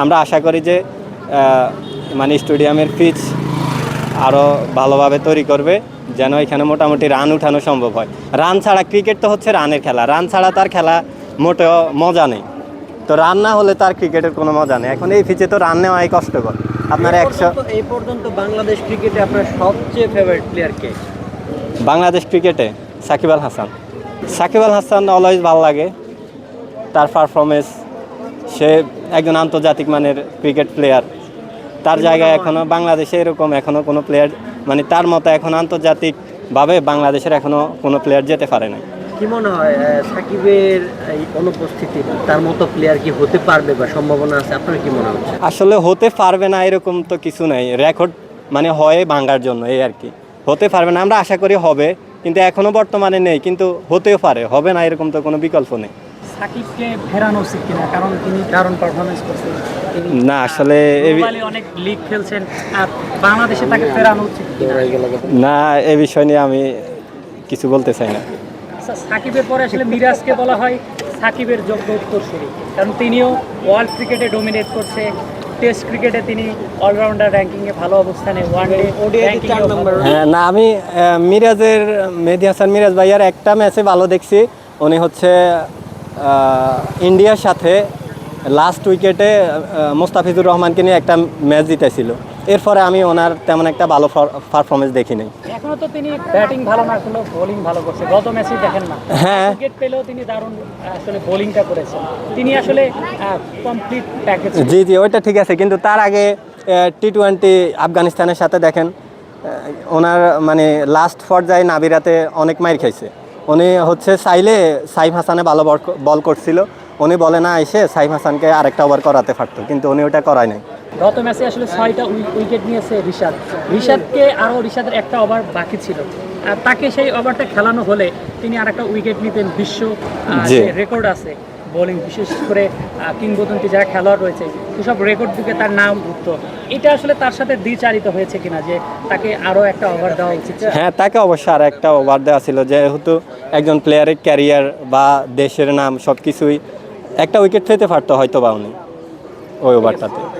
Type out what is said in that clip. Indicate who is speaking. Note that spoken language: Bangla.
Speaker 1: আমরা আশা করি যে মানে স্টেডিয়ামের পিচ আরও ভালোভাবে তৈরি করবে যেন এখানে মোটামুটি রান উঠানো সম্ভব হয়। রান ছাড়া ক্রিকেট তো হচ্ছে রানের খেলা। রান ছাড়া তার খেলা মোটেও মজা নেই। তো রান না হলে তার ক্রিকেটের কোনো মজা নেই। এখন এই পিচে তো রান নেওয়াই কষ্টকর। আপনার একশো
Speaker 2: এই পর্যন্ত বাংলাদেশ ক্রিকেটে আপনার সবচেয়ে ফেভারিট প্লেয়ার কে?
Speaker 1: বাংলাদেশ ক্রিকেটে সাকিব আল হাসান। সাকিব আল হাসান অলওয়েজ ভালো লাগে। তার পারফরমেন্স সে একজন আন্তর্জাতিক মানের ক্রিকেট প্লেয়ার তার জায়গায় এখনও বাংলাদেশে এরকম এখনও কোনো প্লেয়ার মানে তার মতো এখন আন্তর্জাতিকভাবে বাংলাদেশের এখনও কোনো প্লেয়ার যেতে পারে না
Speaker 2: কি মনে হয় সাকিবের এই অনুপস্থিতি তার মতো প্লেয়ার কি হতে পারবে বা সম্ভাবনা আছে? আপনার কি মনে হচ্ছে?
Speaker 1: আসলে হতে পারবে না এরকম তো কিছু নাই। রেকর্ড মানে হয় ভাঙার জন্য এই আর কি। হতে পারবে না আমরা আশা করি হবে কিন্তু এখনও বর্তমানে নেই কিন্তু হতেও পারে। হবে না এরকম তো কোনো বিকল্প নেই।
Speaker 3: সাকিবকে ফেরানো উচিত কিনা? কারণ তিনি দারুণ পারফরমেন্স করছেন।
Speaker 1: না আসলে
Speaker 3: অনেক লিগ খেলছেন। আর বাংলাদেশে তাকে ফেরানো উচিত
Speaker 1: না এ বিষয় নিয়ে আমি কিছু বলতে চাই না।
Speaker 3: আচ্ছা, সাকিবের পরে আসলে মিরাজকে বলা হয় সাকিবের যোগ্য উত্তরসূরি। কারণ তিনিও ওয়ার্ল্ড ক্রিকেটে ডোমিনেট করছে। টেস্ট ক্রিকেটে তিনি অলরাউন্ডার র্যাঙ্কিংয়ে ভালো অবস্থানে ওয়ান ডে
Speaker 2: চার নম্বর।
Speaker 1: হ্যাঁ না আমি মিরাজের মেহেদি হাসান মিরাজ ভাইয়ার একটা ম্যাচে ভালো দেখছি। উনি হচ্ছে ইন্ডিয়ার সাথে লাস্ট উইকেটে মোস্তাফিজুর রহমানকে নিয়ে একটা ম্যাচ জিতেছিল। এরপরে আমি ওনার তেমন একটা ভালো পারফরমেন্স দেখি নাই।
Speaker 3: এখনও তো তিনি ব্যাটিং ভালো না করলেও বোলিং ভালো করছে। গত ম্যাচেই দেখেন না।
Speaker 1: হ্যাঁ।
Speaker 3: উইকেট পেলেও তিনি দারুণ আসলে বোলিংটা করেছেন। তিনি আসলে কমপ্লিট প্যাকেজ
Speaker 1: জি জি ওইটা ঠিক আছে। কিন্তু তার আগে টি টোয়েন্টি আফগানিস্তানের সাথে দেখেন ওনার মানে লাস্ট পর্যায়ে নাবিরাতে অনেক মাইর খাইছে। উনি হচ্ছে চাইলে সাইফ হাসানে ভালো বল করছিল। উনি বলে না এসে সাইফ হাসানকে আরেকটা ওভার করাতে পারতো। কিন্তু উনি ওটা করায় নাই।
Speaker 3: গত ম্যাচে আসলে ছয়টা উইকেট নিয়েছে ঋষাদ ঋষাদকে আরও ঋষাদের একটা ওভার বাকি ছিল। আর তাকে সেই ওভারটা খেলানো হলে তিনি আরেকটা উইকেট নিতেন বিশ্ব। রেকর্ড আছে। বোলিং বিশেষ করে কিংবদন্তি যারা খেলোয়াড় রয়েছে সেসব রেকর্ড বুকে তার নাম উঠত এটা আসলে তার সাথে দ্বিচারিত হয়েছে কিনা যে তাকে আরও একটা ওভার দেওয়া উচিত?
Speaker 1: হ্যাঁ তাকে অবশ্যই আর একটা ওভার দেওয়া ছিল। যেহেতু একজন প্লেয়ারের ক্যারিয়ার বা দেশের নাম সব কিছুই একটা উইকেট পেতে পারতো হয়তো বা উনি ওই ওভারটাতে